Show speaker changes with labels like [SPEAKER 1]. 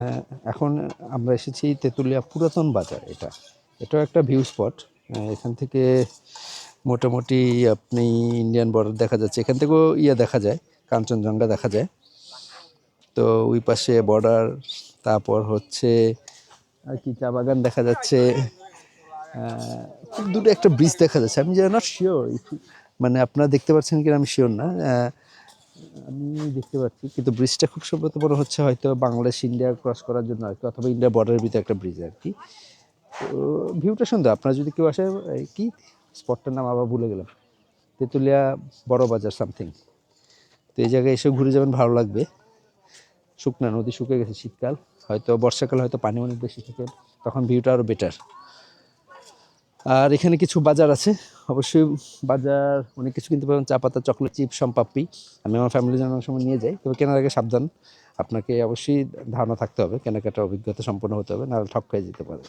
[SPEAKER 1] হ্যাঁ, এখন আমরা এসেছি তেঁতুলিয়া পুরাতন বাজার এটা। এটাও একটা ভিউ স্পট এখান থেকে মোটামুটি আপনি ইন্ডিয়ান বর্ডার দেখা যাচ্ছে। এখান থেকেও ইয়ে দেখা যায় কাঞ্চনজঙ্ঘা দেখা যায়। তো ওই পাশে বর্ডার তারপর হচ্ছে আর কি চা বাগান দেখা যাচ্ছে। খুব দূরে একটা ব্রিজ দেখা যাচ্ছে। আমি নট শিওর মানে আপনারা দেখতে পাচ্ছেন কিনা আমি শিওর না। আমি দেখতে পাচ্ছি, কিন্তু ব্রিজটা খুব সম্ভবত মনে হচ্ছে হয়তো বাংলাদেশ ইন্ডিয়া ক্রস করার জন্য আর কি, অথবা ইন্ডিয়া বর্ডারের ভিতরে একটা ব্রিজ আর কি। তো ভিউটা সুন্দর, আপনারা যদি কেউ আসে কি? স্পটটার নাম আবার ভুলে গেলাম। তেঁতুলিয়া বড় বাজার সামথিং তো এই জায়গায় এসে ঘুরে যাবেন, ভালো লাগবে। শুকনা নদী শুকে গেছে শীতকাল, হয়তো বর্ষাকাল হয়তো পানি অনেক বেশি থাকে, তখন ভিউটা আরও বেটার আর এখানে কিছু বাজার আছে অবশ্যই বাজার অনেক কিছু কিনতে পারবেন। চা পাতা চকলেট চিপ সম্পাপ্পি আমি আমার ফ্যামিলি জন্য অনেক সময় নিয়ে যাই। তবে কেনার আগে সাবধান। আপনাকে অবশ্যই ধারণা থাকতে হবে। কেনাকাটার অভিজ্ঞতা সম্পন্ন হতে হবে। নাহলে ঠক খেয়ে যেতে পারে।